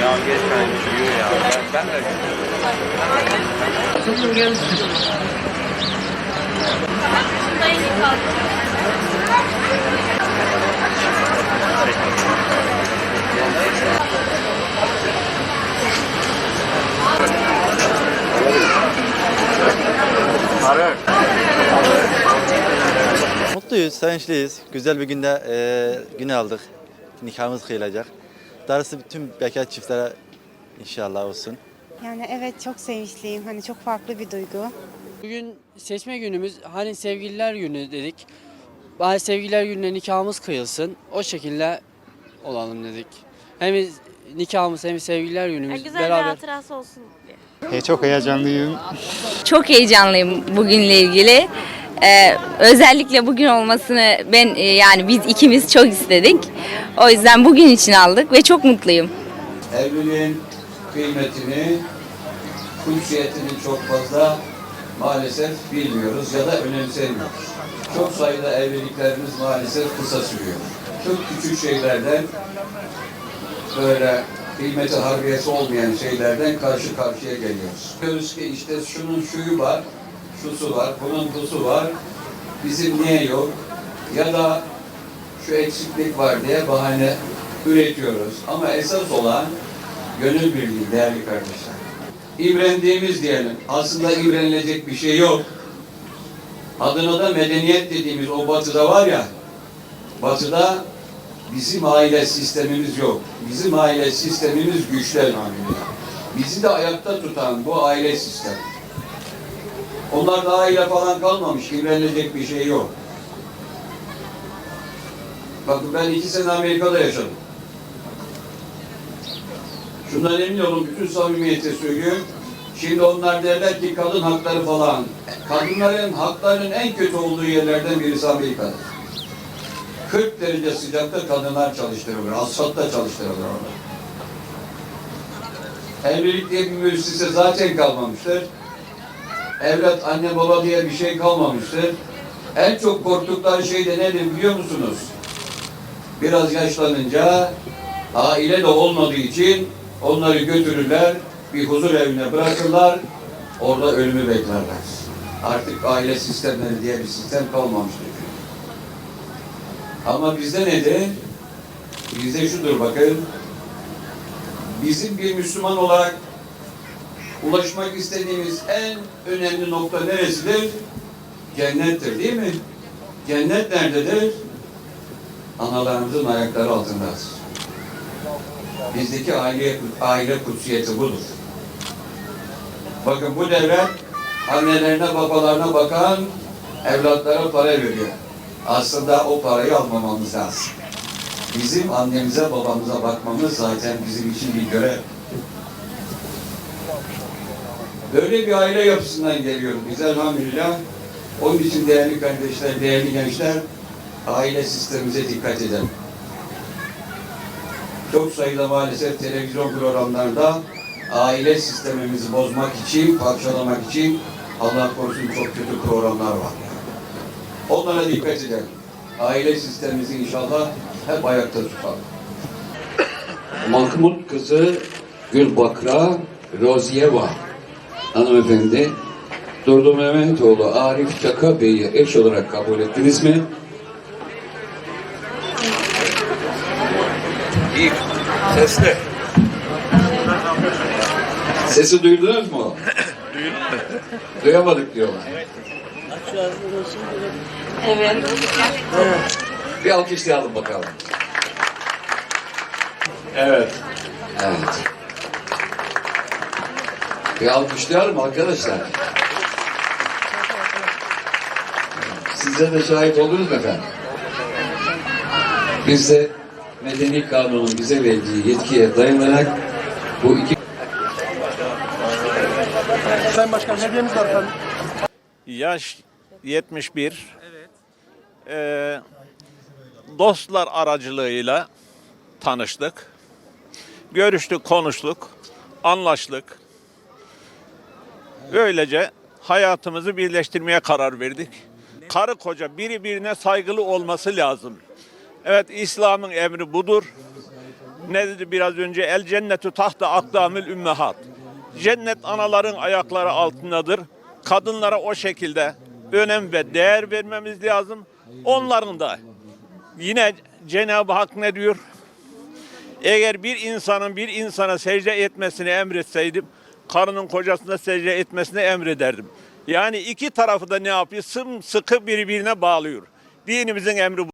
Ya geçmeyin diyor ya. Ben, ben de Mutluyuz, sevinçliyiz. Güzel bir günde e, günü aldık. Nikahımız kıyılacak. Darısı bütün bekar çiftlere inşallah olsun. Yani evet çok sevinçliyim. Hani çok farklı bir duygu. Bugün seçme günümüz hani sevgililer günü dedik. Bari sevgililer gününe nikahımız kıyılsın. O şekilde olalım dedik. Hem nikahımız hem sevgililer günümüz güzel bir beraber. hatırası olsun diye. E, çok heyecanlıyım. Çok heyecanlıyım bugünle ilgili. Ee, özellikle bugün olmasını ben e, yani biz ikimiz çok istedik. O yüzden bugün için aldık ve çok mutluyum. evliliğin kıymetini, kutsiyetini çok fazla maalesef bilmiyoruz ya da önemsemiyoruz. Çok sayıda evliliklerimiz maalesef kısa sürüyor. Çok küçük şeylerden böyle kıymeti harbiyesi olmayan şeylerden karşı karşıya geliyoruz. Diyoruz ki işte şunun şuyu var, şusu var, bunun busu var, bizim niye yok? Ya da şu eksiklik var diye bahane üretiyoruz. Ama esas olan gönül birliği değerli kardeşler. İmrendiğimiz diyelim. Aslında imrenilecek bir şey yok. Adına da medeniyet dediğimiz o batıda var ya, batıda bizim aile sistemimiz yok. Bizim aile sistemimiz güçlü elhamdülillah. Bizi de ayakta tutan bu aile sistemi. Onlar da aile falan kalmamış, imrenilecek bir şey yok. Bakın ben iki sene Amerika'da yaşadım. Şundan emin olun bütün samimiyetle söylüyorum. Şimdi onlar derler ki kadın hakları falan. Kadınların haklarının en kötü olduğu yerlerden birisi Amerika'dır. 40 derece sıcakta kadınlar çalıştırılır. Asfaltta çalıştırılır orada. Evlilik diye bir müessese zaten kalmamıştır. Evlat, anne, baba diye bir şey kalmamıştır. En çok korktukları şey de nedir biliyor musunuz? Biraz yaşlanınca aile de olmadığı için onları götürürler, bir huzur evine bırakırlar, orada ölümü beklerler. Artık aile sistemleri diye bir sistem kalmamıştır. Ama bizde nedir? Bizde şudur bakın, bizim bir Müslüman olarak ulaşmak istediğimiz en önemli nokta neresidir? Cennettir değil mi? Cennet nerededir? Analarımızın ayakları altındadır. Bizdeki aile, aile kutsiyeti budur. Bakın bu devlet annelerine babalarına bakan evlatlara para veriyor. Aslında o parayı almamamız lazım. Bizim annemize babamıza bakmamız zaten bizim için bir görev. Böyle bir aile yapısından geliyorum biz elhamdülillah. Onun için değerli kardeşler, değerli gençler, aile sistemimize dikkat edelim. Çok sayıda maalesef televizyon programlarında aile sistemimizi bozmak için, parçalamak için Allah korusun çok kötü programlar var. Onlara dikkat edelim. Aile sistemimizi inşallah hep ayakta tutalım. Mahmut kızı Gülbakra Roziyeva hanımefendi Durdu Mehmetoğlu Arif Çaka Bey'i eş olarak kabul ettiniz mi? iyi. Sesli. Sesi duydunuz mu? Duyamadık diyorlar. Evet. Bir alkışlayalım bakalım. Evet. Evet. Bir alkışlayalım arkadaşlar. Sizler de şahit oldunuz mu efendim? Biz de Medeni Kanun'un bize verdiği yetkiye dayanarak bu iki Yaş 71. Ee, dostlar aracılığıyla tanıştık. Görüştük, konuştuk, anlaştık. Böylece hayatımızı birleştirmeye karar verdik. Karı koca biri birine saygılı olması lazım. Evet İslam'ın emri budur. Ne dedi biraz önce? El cennetu tahta akdamil ümmehat. Cennet anaların ayakları altındadır. Kadınlara o şekilde önem ve değer vermemiz lazım. Onların da yine Cenab-ı Hak ne diyor? Eğer bir insanın bir insana secde etmesini emretseydim, karının kocasına secde etmesini emrederdim. Yani iki tarafı da ne yapıyor? Sımsıkı birbirine bağlıyor. Dinimizin emri bu.